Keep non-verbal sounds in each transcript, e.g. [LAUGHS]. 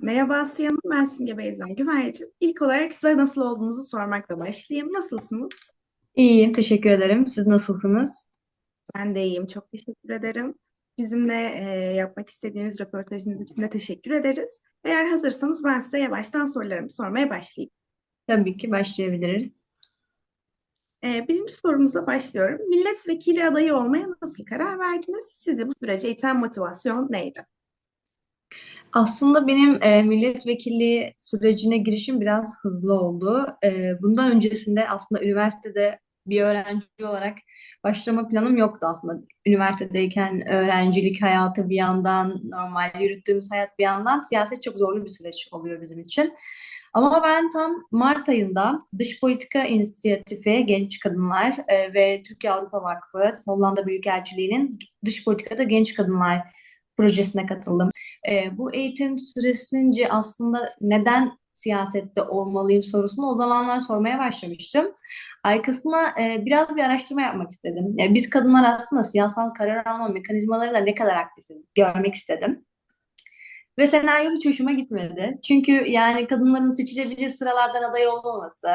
Merhaba Asya Hanım, ben Simge Beyza Güvercin. İlk olarak size nasıl olduğunuzu sormakla başlayayım. Nasılsınız? İyiyim, teşekkür ederim. Siz nasılsınız? Ben de iyiyim, çok teşekkür ederim. Bizimle e, yapmak istediğiniz röportajınız için de teşekkür ederiz. Eğer hazırsanız ben size yavaştan sorularımı sormaya başlayayım. Tabii ki başlayabiliriz. E, birinci sorumuzla başlıyorum. Milletvekili adayı olmaya nasıl karar verdiniz? Sizi bu sürece iten motivasyon neydi? Aslında benim e, milletvekilliği sürecine girişim biraz hızlı oldu. E, bundan öncesinde aslında üniversitede bir öğrenci olarak başlama planım yoktu aslında. Üniversitedeyken öğrencilik hayatı bir yandan, normal yürüttüğümüz hayat bir yandan siyaset çok zorlu bir süreç oluyor bizim için. Ama ben tam Mart ayında Dış Politika İnisiyatifi Genç Kadınlar e, ve Türkiye Avrupa Vakfı Hollanda Büyükelçiliği'nin Dış Politikada Genç Kadınlar projesine katıldım. E, bu eğitim süresince aslında neden siyasette olmalıyım sorusunu o zamanlar sormaya başlamıştım. Arkasına e, biraz bir araştırma yapmak istedim. E, biz kadınlar aslında siyasal karar alma mekanizmalarıyla ne kadar aktifiz görmek istedim. Ve senaryo hiç hoşuma gitmedi. Çünkü yani kadınların seçilebilir sıralardan aday olmaması,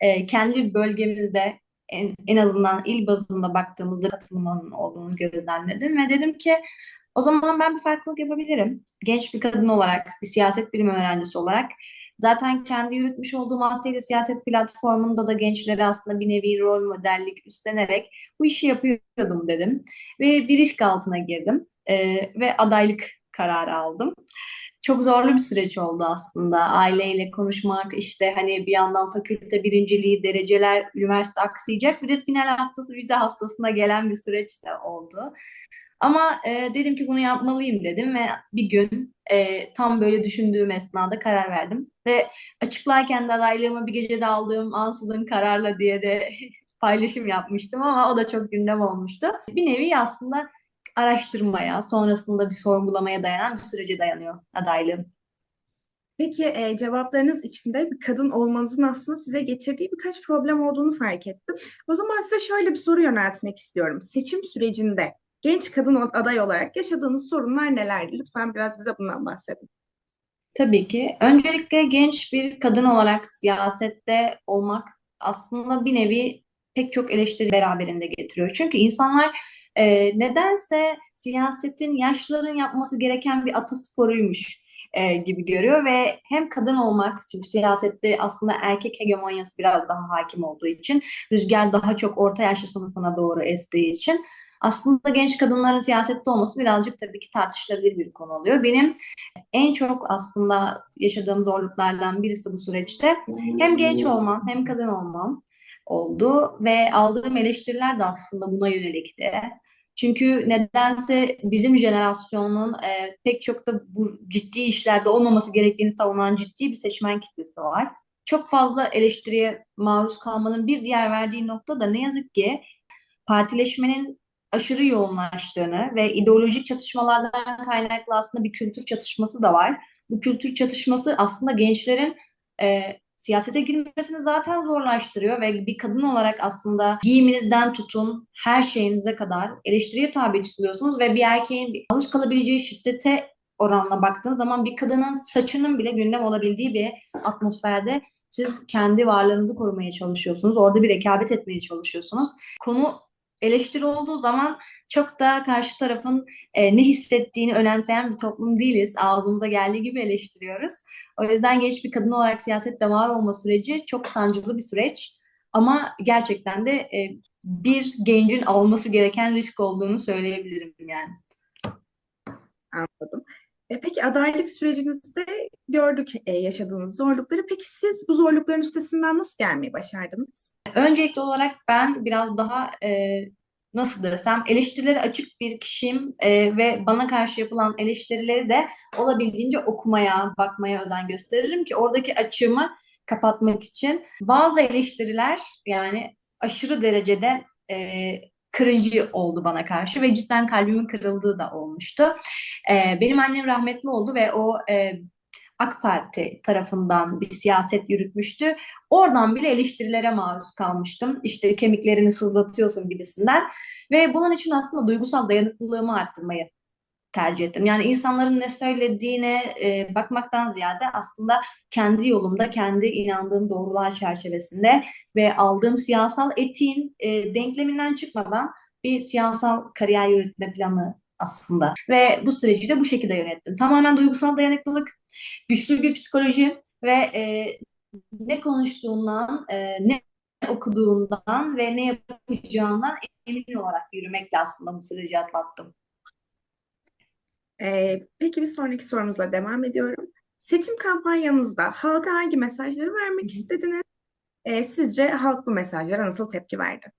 e, kendi bölgemizde en, en azından il bazında baktığımızda katılımın olduğunu gözlemledim ve dedim ki o zaman ben bir farklılık yapabilirim. Genç bir kadın olarak, bir siyaset bilimi öğrencisi olarak. Zaten kendi yürütmüş olduğum Altıyla Siyaset platformunda da gençlere aslında bir nevi rol modellik üstlenerek bu işi yapıyordum dedim. Ve bir risk altına girdim e, ve adaylık kararı aldım. Çok zorlu bir süreç oldu aslında. Aileyle konuşmak, işte hani bir yandan fakülte birinciliği, dereceler, üniversite aksayacak. Bir de final haftası, vize haftasına gelen bir süreç de oldu. Ama e, dedim ki bunu yapmalıyım dedim ve bir gün e, tam böyle düşündüğüm esnada karar verdim. Ve açıklarken de adaylığımı bir gecede aldığım ansızın kararla diye de [LAUGHS] paylaşım yapmıştım ama o da çok gündem olmuştu. Bir nevi aslında araştırmaya, sonrasında bir sorgulamaya dayanan bir sürece dayanıyor adaylığım. Peki e, cevaplarınız içinde bir kadın olmanızın aslında size getirdiği birkaç problem olduğunu fark ettim. O zaman size şöyle bir soru yöneltmek istiyorum. Seçim sürecinde genç kadın aday olarak yaşadığınız sorunlar nelerdi? Lütfen biraz bize bundan bahsedin. Tabii ki. Öncelikle genç bir kadın olarak siyasette olmak aslında bir nevi pek çok eleştiri beraberinde getiriyor. Çünkü insanlar e, nedense siyasetin yaşlıların yapması gereken bir atasporuymuş e, gibi görüyor ve hem kadın olmak, çünkü siyasette aslında erkek hegemonyası biraz daha hakim olduğu için, rüzgar daha çok orta yaşlı sınıfına doğru estiği için aslında genç kadınların siyasette olması birazcık tabii ki tartışılabilir bir konu oluyor. Benim en çok aslında yaşadığım zorluklardan birisi bu süreçte hem genç olmam hem kadın olmam oldu ve aldığım eleştiriler de aslında buna yönelikti. Çünkü nedense bizim jenerasyonun e, pek çok da bu ciddi işlerde olmaması gerektiğini savunan ciddi bir seçmen kitlesi var. Çok fazla eleştiriye maruz kalmanın bir diğer verdiği nokta da ne yazık ki partileşmenin aşırı yoğunlaştığını ve ideolojik çatışmalardan kaynaklı aslında bir kültür çatışması da var. Bu kültür çatışması aslında gençlerin e, siyasete girmesini zaten zorlaştırıyor ve bir kadın olarak aslında giyiminizden tutun her şeyinize kadar eleştiriye tabi tutuluyorsunuz ve bir erkeğin maruz kalabileceği şiddete oranla baktığınız zaman bir kadının saçının bile gündem olabildiği bir atmosferde siz kendi varlığınızı korumaya çalışıyorsunuz. Orada bir rekabet etmeye çalışıyorsunuz. Konu eleştiri olduğu zaman çok da karşı tarafın e, ne hissettiğini önemseyen bir toplum değiliz. Ağzımıza geldiği gibi eleştiriyoruz. O yüzden genç bir kadın olarak siyasette var olma süreci çok sancılı bir süreç. Ama gerçekten de e, bir gencin alması gereken risk olduğunu söyleyebilirim yani. Anladım. E, peki adaylık sürecinizde gördük e, yaşadığınız zorlukları. Peki siz bu zorlukların üstesinden nasıl gelmeyi başardınız? Öncelikli olarak ben biraz daha e, nasıl desem eleştirilere açık bir kişiyim e, ve bana karşı yapılan eleştirileri de olabildiğince okumaya, bakmaya özen gösteririm ki oradaki açığımı kapatmak için. Bazı eleştiriler yani aşırı derecede e, kırıcı oldu bana karşı ve cidden kalbimin kırıldığı da olmuştu. E, benim annem rahmetli oldu ve o e, AK Parti tarafından bir siyaset yürütmüştü. Oradan bile eleştirilere maruz kalmıştım. İşte kemiklerini sızlatıyorsun gibisinden. Ve bunun için aslında duygusal dayanıklılığımı arttırmayı tercih ettim. Yani insanların ne söylediğine e, bakmaktan ziyade aslında kendi yolumda, kendi inandığım doğrular çerçevesinde ve aldığım siyasal etiğin e, denkleminden çıkmadan bir siyasal kariyer yürütme planı aslında. Ve bu süreci de bu şekilde yönettim. Tamamen duygusal dayanıklılık, güçlü bir psikoloji ve e, ne konuştuğundan, e, ne okuduğundan ve ne yapacağından emin olarak yürümekle aslında bu süreci atlattım. Ee, peki bir sonraki sorumuzla devam ediyorum. Seçim kampanyanızda halka hangi mesajları vermek istediniz? Ee, sizce halk bu mesajlara nasıl tepki verdi?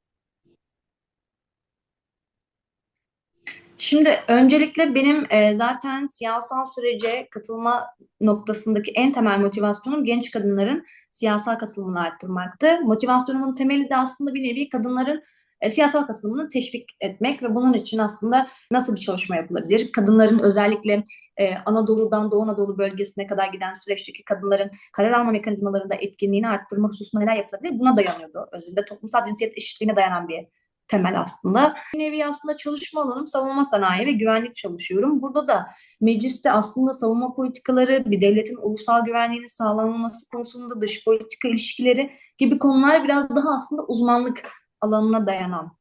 Şimdi öncelikle benim e, zaten siyasal sürece katılma noktasındaki en temel motivasyonum genç kadınların siyasal katılımını arttırmaktı. Motivasyonumun temeli de aslında bir nevi kadınların e, siyasal katılımını teşvik etmek ve bunun için aslında nasıl bir çalışma yapılabilir? Kadınların özellikle e, Anadolu'dan Doğu Anadolu bölgesine kadar giden süreçteki kadınların karar alma mekanizmalarında etkinliğini arttırma hususunda neler yapılabilir? Buna dayanıyordu özünde. Toplumsal cinsiyet eşitliğine dayanan bir temel aslında. Bir nevi aslında çalışma alanım savunma sanayi ve güvenlik çalışıyorum. Burada da mecliste aslında savunma politikaları, bir devletin ulusal güvenliğini sağlanması konusunda dış politika ilişkileri gibi konular biraz daha aslında uzmanlık alanına dayanan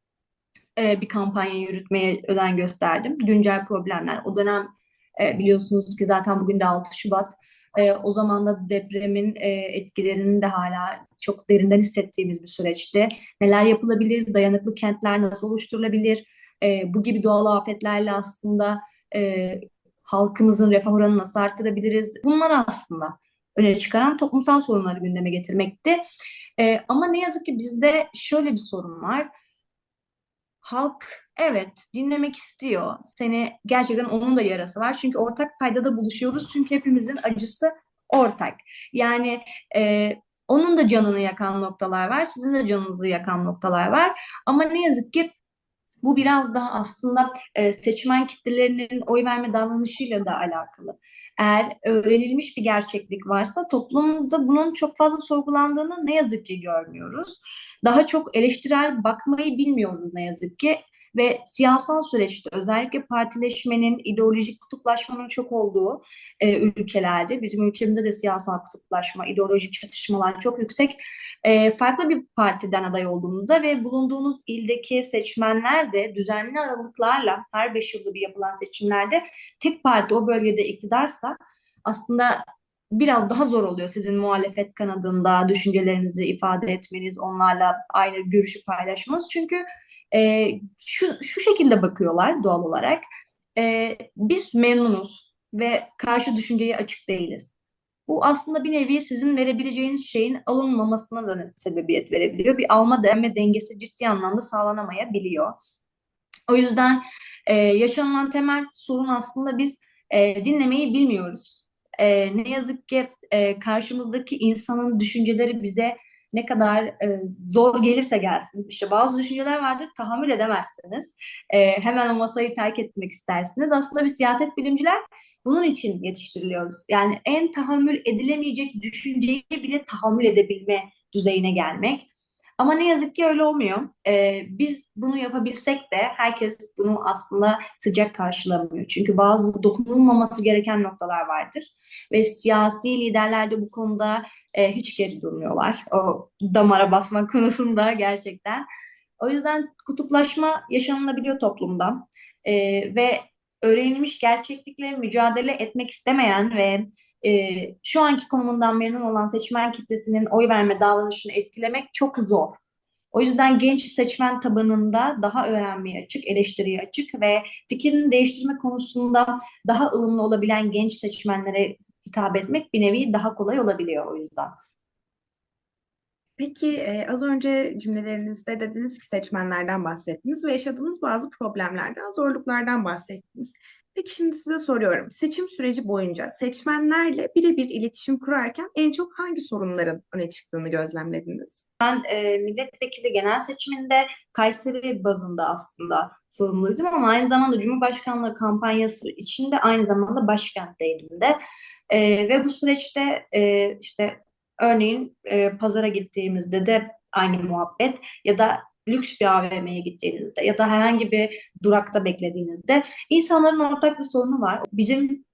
e, bir kampanya yürütmeye özen gösterdim. Güncel problemler. O dönem e, biliyorsunuz ki zaten bugün de 6 Şubat. E, o zaman da depremin e, etkilerini de hala çok derinden hissettiğimiz bir süreçti. Neler yapılabilir? Dayanıklı kentler nasıl oluşturulabilir? E, bu gibi doğal afetlerle aslında e, halkımızın refah oranını nasıl arttırabiliriz? Bunlar aslında öne çıkaran toplumsal sorunları gündeme getirmekti. E, ama ne yazık ki bizde şöyle bir sorun var. Halk evet dinlemek istiyor. Seni gerçekten onun da yarası var. Çünkü ortak paydada buluşuyoruz. Çünkü hepimizin acısı ortak. Yani e, onun da canını yakan noktalar var. Sizin de canınızı yakan noktalar var. Ama ne yazık ki bu biraz daha aslında e, seçmen kitlelerinin oy verme davranışıyla da alakalı. Eğer öğrenilmiş bir gerçeklik varsa toplumda bunun çok fazla sorgulandığını ne yazık ki görmüyoruz. Daha çok eleştirel bakmayı bilmiyoruz ne yazık ki. Ve siyasal süreçte özellikle partileşmenin, ideolojik kutuplaşmanın çok olduğu e, ülkelerde, bizim ülkemizde de siyasal kutuplaşma, ideolojik çatışmalar çok yüksek. E, farklı bir partiden aday olduğunuzda ve bulunduğunuz ildeki seçmenler de düzenli aralıklarla her beş yılda bir yapılan seçimlerde tek parti o bölgede iktidarsa aslında biraz daha zor oluyor sizin muhalefet kanadında düşüncelerinizi ifade etmeniz, onlarla aynı görüşü paylaşmanız. Çünkü e, şu, şu şekilde bakıyorlar doğal olarak. E, biz memnunuz ve karşı düşünceye açık değiliz. Bu aslında bir nevi sizin verebileceğiniz şeyin alınmamasına da sebebiyet verebiliyor. Bir alma verme dengesi ciddi anlamda sağlanamayabiliyor. O yüzden e, yaşanılan temel sorun aslında biz e, dinlemeyi bilmiyoruz. E, ne yazık ki e, karşımızdaki insanın düşünceleri bize ne kadar e, zor gelirse gelsin. İşte bazı düşünceler vardır tahammül edemezsiniz. E, hemen o masayı terk etmek istersiniz. Aslında biz siyaset bilimciler bunun için yetiştiriliyoruz. Yani en tahammül edilemeyecek düşünceyi bile tahammül edebilme düzeyine gelmek. Ama ne yazık ki öyle olmuyor. Ee, biz bunu yapabilsek de herkes bunu aslında sıcak karşılamıyor. Çünkü bazı dokunulmaması gereken noktalar vardır. Ve siyasi liderler de bu konuda e, hiç geri durmuyorlar. O damara basmak [LAUGHS] konusunda gerçekten. O yüzden kutuplaşma yaşanılabiliyor toplumda. Ee, ve öğrenilmiş gerçeklikle mücadele etmek istemeyen ve e, şu anki konumundan memnun olan seçmen kitlesinin oy verme davranışını etkilemek çok zor. O yüzden genç seçmen tabanında daha öğrenmeye açık, eleştiriye açık ve fikrini değiştirme konusunda daha ılımlı olabilen genç seçmenlere hitap etmek bir nevi daha kolay olabiliyor o yüzden. Peki e, az önce cümlelerinizde dediniz ki seçmenlerden bahsettiniz ve yaşadığınız bazı problemlerden, zorluklardan bahsettiniz. Peki şimdi size soruyorum. Seçim süreci boyunca seçmenlerle birebir iletişim kurarken en çok hangi sorunların öne çıktığını gözlemlediniz? Ben e, milletvekili genel seçiminde Kayseri bazında aslında sorumluydum ama aynı zamanda Cumhurbaşkanlığı kampanyası içinde aynı zamanda başkentteydim de. E, ve bu süreçte e, işte örneğin e, pazara gittiğimizde de aynı muhabbet ya da lüks bir AVM'ye gittiğinizde ya da herhangi bir durakta beklediğinizde insanların ortak bir sorunu var. Bizim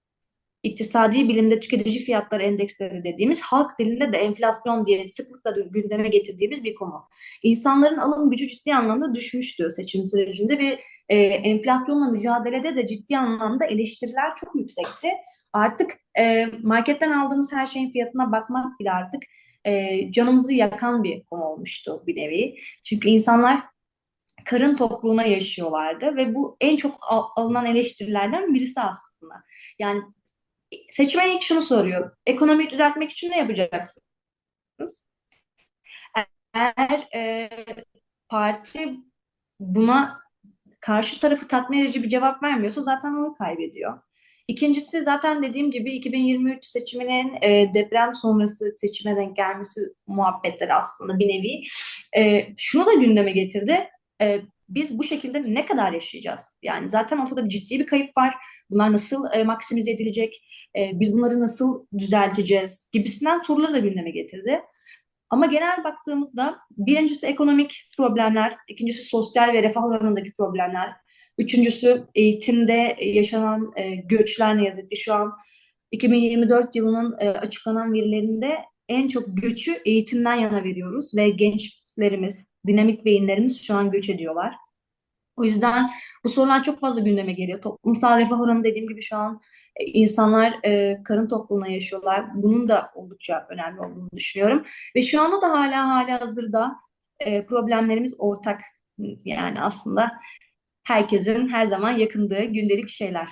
İktisadi bilimde tüketici fiyatları endeksleri dediğimiz halk dilinde de enflasyon diye sıklıkla gündeme getirdiğimiz bir konu. İnsanların alım gücü ciddi anlamda düşmüştü seçim sürecinde ve e, enflasyonla mücadelede de ciddi anlamda eleştiriler çok yüksekti. Artık e, marketten aldığımız her şeyin fiyatına bakmak bile artık e, canımızı yakan bir konu olmuştu bir nevi. Çünkü insanlar karın tokluğuna yaşıyorlardı ve bu en çok al- alınan eleştirilerden birisi aslında. Yani seçmen ilk şunu soruyor. Ekonomiyi düzeltmek için ne yapacaksınız? Eğer e, parti buna karşı tarafı tatmin edici bir cevap vermiyorsa zaten oy kaybediyor. İkincisi zaten dediğim gibi 2023 seçiminin e, deprem sonrası seçime denk gelmesi muhabbetleri aslında bir nevi. E, şunu da gündeme getirdi. E, biz bu şekilde ne kadar yaşayacağız? Yani zaten ortada ciddi bir kayıp var. Bunlar nasıl e, maksimize edilecek? E, biz bunları nasıl düzelteceğiz? Gibisinden soruları da gündeme getirdi. Ama genel baktığımızda birincisi ekonomik problemler, ikincisi sosyal ve refah oranındaki problemler, üçüncüsü eğitimde yaşanan e, göçler ne yazık ki şu an 2024 yılının e, açıklanan verilerinde en çok göçü eğitimden yana veriyoruz ve gençlerimiz, dinamik beyinlerimiz şu an göç ediyorlar. O yüzden bu sorular çok fazla gündeme geliyor. Toplumsal refah oranı dediğim gibi şu an e, insanlar e, karın tokluğuna yaşıyorlar. Bunun da oldukça önemli olduğunu düşünüyorum. Ve şu anda da hala hala hazırda e, problemlerimiz ortak. Yani aslında herkesin her zaman yakındığı gündelik şeyler.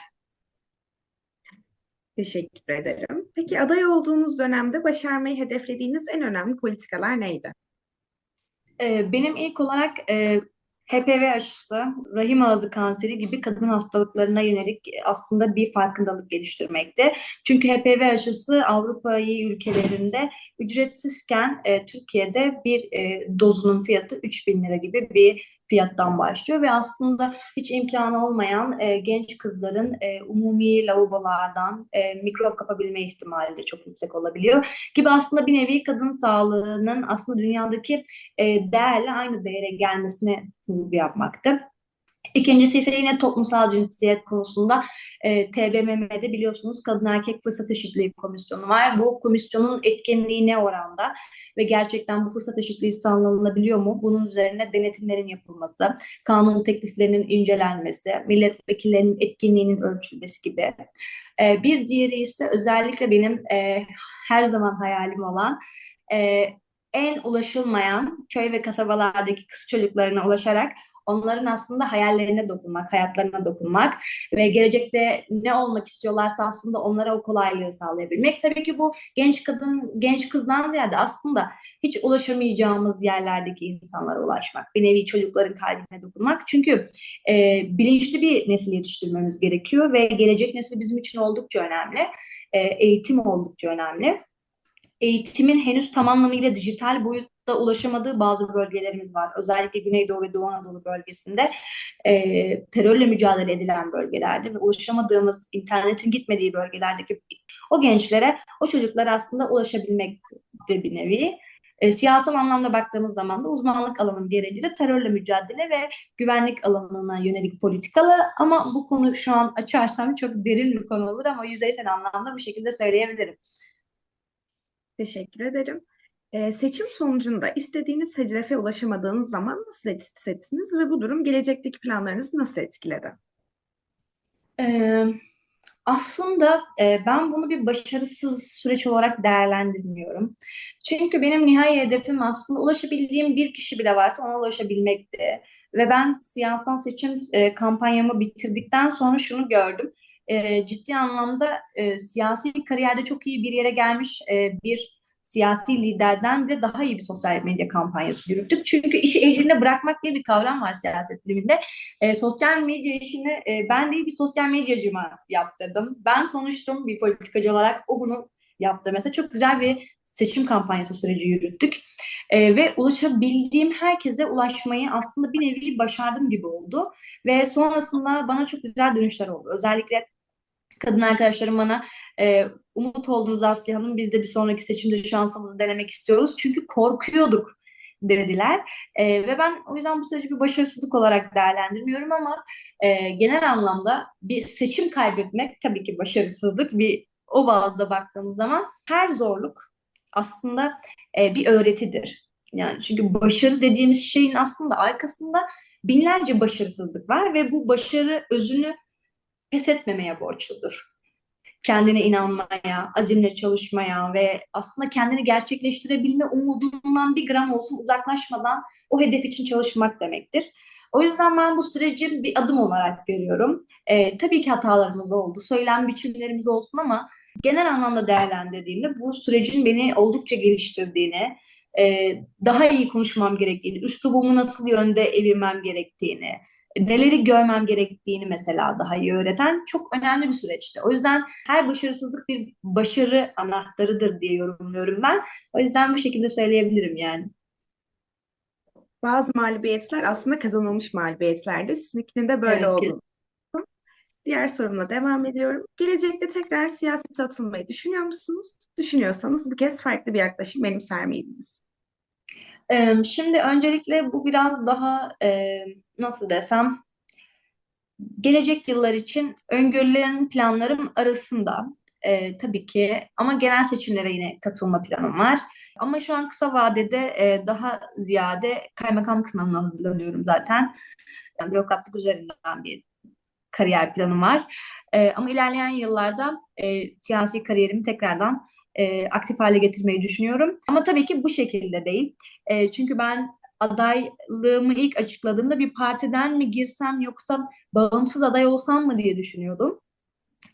Teşekkür ederim. Peki aday olduğunuz dönemde başarmayı hedeflediğiniz en önemli politikalar neydi? E, benim ilk olarak e, HPV aşısı, rahim ağzı kanseri gibi kadın hastalıklarına yönelik aslında bir farkındalık geliştirmekte. Çünkü HPV aşısı Avrupa'yı ülkelerinde ücretsizken e, Türkiye'de bir e, dozunun fiyatı 3000 lira gibi bir fiyattan başlıyor ve aslında hiç imkanı olmayan e, genç kızların e, umumi lavabolardan e, mikrop kapabilme ihtimali de çok yüksek olabiliyor. Gibi aslında bir nevi kadın sağlığının aslında dünyadaki e, değerle aynı değere gelmesine vurgu yapmaktı. İkincisi ise yine toplumsal cinsiyet konusunda e, TBMM'de biliyorsunuz Kadın Erkek Fırsat Eşitliği Komisyonu var. Bu komisyonun etkinliği ne oranda ve gerçekten bu fırsat eşitliği sağlanabiliyor mu? Bunun üzerine denetimlerin yapılması, kanun tekliflerinin incelenmesi, milletvekillerinin etkinliğinin ölçülmesi gibi. E, bir diğeri ise özellikle benim e, her zaman hayalim olan e, en ulaşılmayan köy ve kasabalardaki kız çocuklarına ulaşarak onların aslında hayallerine dokunmak, hayatlarına dokunmak ve gelecekte ne olmak istiyorlarsa aslında onlara o kolaylığı sağlayabilmek. Tabii ki bu genç kadın, genç kızdan ziyade aslında hiç ulaşamayacağımız yerlerdeki insanlara ulaşmak, bir nevi çocukların kalbine dokunmak. Çünkü e, bilinçli bir nesil yetiştirmemiz gerekiyor ve gelecek nesil bizim için oldukça önemli. E, eğitim oldukça önemli eğitimin henüz tam anlamıyla dijital boyutta ulaşamadığı bazı bölgelerimiz var. Özellikle Güneydoğu ve Doğu Anadolu bölgesinde e, terörle mücadele edilen bölgelerde ve ulaşamadığımız, internetin gitmediği bölgelerdeki o gençlere, o çocuklara aslında ulaşabilmek de bir nevi. E, siyasal anlamda baktığımız zaman da uzmanlık alanının gereği de terörle mücadele ve güvenlik alanına yönelik politikalar ama bu konu şu an açarsam çok derin bir konu olur ama yüzeysel anlamda bu şekilde söyleyebilirim. Teşekkür ederim. Ee, seçim sonucunda istediğiniz hedefe ulaşamadığınız zaman nasıl hissettiniz ve bu durum gelecekteki planlarınızı nasıl etkiledi? Ee, aslında e, ben bunu bir başarısız süreç olarak değerlendirmiyorum. Çünkü benim nihai hedefim aslında ulaşabildiğim bir kişi bile varsa ona ulaşabilmekti. Ve ben siyasal seçim e, kampanyamı bitirdikten sonra şunu gördüm. E, ciddi anlamda e, siyasi kariyerde çok iyi bir yere gelmiş e, bir siyasi liderden bile daha iyi bir sosyal medya kampanyası yürüttük. Çünkü işi eline bırakmak diye bir kavram var siyaset biliminde. E, sosyal medya işini e, ben değil bir sosyal medyacıma yaptırdım. Ben konuştum bir politikacı olarak. O bunu yaptı. Mesela çok güzel bir seçim kampanyası süreci yürüttük. E, ve ulaşabildiğim herkese ulaşmayı aslında bir nevi başardım gibi oldu. Ve sonrasında bana çok güzel dönüşler oldu. Özellikle kadın arkadaşlarım bana e, umut oldunuz Aslı Hanım. Biz de bir sonraki seçimde şansımızı denemek istiyoruz. Çünkü korkuyorduk. dediler. E, ve ben o yüzden bu süreci bir başarısızlık olarak değerlendirmiyorum ama e, genel anlamda bir seçim kaybetmek tabii ki başarısızlık. Bir o bağlamda baktığımız zaman her zorluk aslında e, bir öğretidir. Yani çünkü başarı dediğimiz şeyin aslında arkasında binlerce başarısızlık var ve bu başarı özünü pes etmemeye borçludur. Kendine inanmaya, azimle çalışmaya ve aslında kendini gerçekleştirebilme umudundan bir gram olsun uzaklaşmadan o hedef için çalışmak demektir. O yüzden ben bu süreci bir adım olarak görüyorum. Ee, tabii ki hatalarımız oldu, söylem biçimlerimiz olsun ama genel anlamda değerlendirdiğimde bu sürecin beni oldukça geliştirdiğini, e, daha iyi konuşmam gerektiğini, üslubumu nasıl yönde evirmem gerektiğini, neleri görmem gerektiğini mesela daha iyi öğreten çok önemli bir süreçti. O yüzden her başarısızlık bir başarı anahtarıdır diye yorumluyorum ben. O yüzden bu şekilde söyleyebilirim yani. Bazı mağlubiyetler aslında kazanılmış mağlubiyetlerdi. Sizinkinin de böyle Evet, oldu. Diğer sorumla devam ediyorum. Gelecekte tekrar siyasete atılmayı düşünüyor musunuz? Düşünüyorsanız bu kez farklı bir yaklaşım benimser miydiniz? Şimdi öncelikle bu biraz daha e, nasıl desem gelecek yıllar için öngörülen planlarım arasında e, tabii ki ama genel seçimlere yine katılma planım var. Ama şu an kısa vadede e, daha ziyade kaymakamlık sınavına hazırlanıyorum zaten. Yani bürokratlık üzerinden bir kariyer planım var. E, ama ilerleyen yıllarda e, siyasi kariyerimi tekrardan e, aktif hale getirmeyi düşünüyorum. Ama tabii ki bu şekilde değil. E, çünkü ben adaylığımı ilk açıkladığımda bir partiden mi girsem yoksa bağımsız aday olsam mı diye düşünüyordum.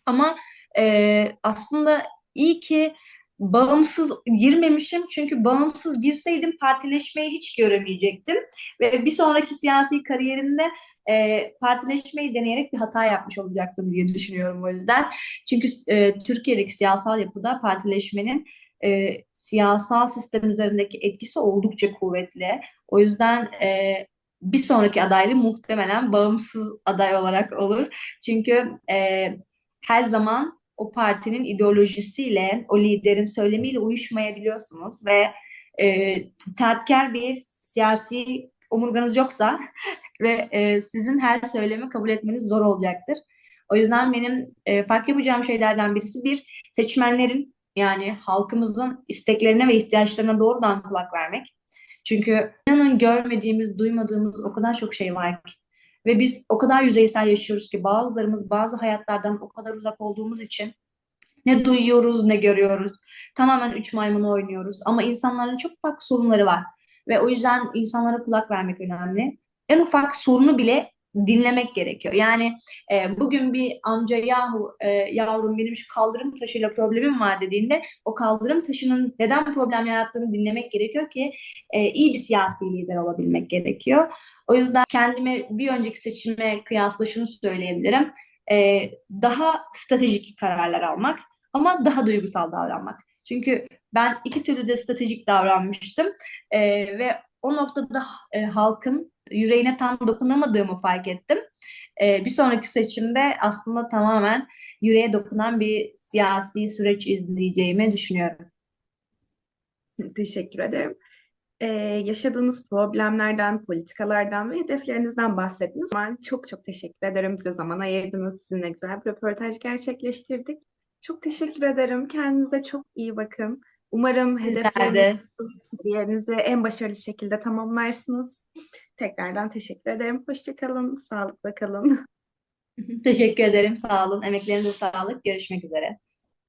Ama e, aslında iyi ki bağımsız girmemişim çünkü bağımsız girseydim partileşmeyi hiç göremeyecektim ve bir sonraki siyasi kariyerimde e, partileşmeyi deneyerek bir hata yapmış olacaktım diye düşünüyorum o yüzden. Çünkü e, Türkiye'deki siyasal yapıda partileşmenin e, siyasal sistem üzerindeki etkisi oldukça kuvvetli. O yüzden e, bir sonraki adaylı muhtemelen bağımsız aday olarak olur. Çünkü e, her zaman o partinin ideolojisiyle, o liderin söylemiyle uyuşmayabiliyorsunuz ve e, itaatkar bir siyasi omurganız yoksa [LAUGHS] ve e, sizin her söylemi kabul etmeniz zor olacaktır. O yüzden benim e, fark yapacağım şeylerden birisi bir seçmenlerin yani halkımızın isteklerine ve ihtiyaçlarına doğrudan kulak vermek. Çünkü inanın görmediğimiz, duymadığımız o kadar çok şey var ki. Ve biz o kadar yüzeysel yaşıyoruz ki bazılarımız bazı hayatlardan o kadar uzak olduğumuz için ne duyuyoruz ne görüyoruz. Tamamen üç maymunu oynuyoruz. Ama insanların çok farklı sorunları var. Ve o yüzden insanlara kulak vermek önemli. En ufak sorunu bile dinlemek gerekiyor. Yani e, bugün bir amca yahu e, yavrum benim şu kaldırım taşıyla problemim var dediğinde o kaldırım taşının neden problem yarattığını dinlemek gerekiyor ki e, iyi bir siyasi lider olabilmek gerekiyor. O yüzden kendime bir önceki seçime kıyasla şunu söyleyebilirim. E, daha stratejik kararlar almak ama daha duygusal davranmak. Çünkü ben iki türlü de stratejik davranmıştım E, ve o noktada e, halkın yüreğine tam dokunamadığımı fark ettim. E, bir sonraki seçimde aslında tamamen yüreğe dokunan bir siyasi süreç izleyeceğimi düşünüyorum. Teşekkür ederim. Ee, yaşadığınız problemlerden, politikalardan ve hedeflerinizden bahsettiniz. Ben çok çok teşekkür ederim. Bize zaman ayırdınız. Sizinle güzel bir röportaj gerçekleştirdik. Çok teşekkür ederim. Kendinize çok iyi bakın. Umarım hedeflerinizi, de. kariyerinizi en başarılı şekilde tamamlarsınız. Tekrardan teşekkür ederim. Hoşça kalın, sağlıkla kalın. [LAUGHS] Teşekkür ederim. Sağ olun. Emeklerinize sağlık. Görüşmek üzere.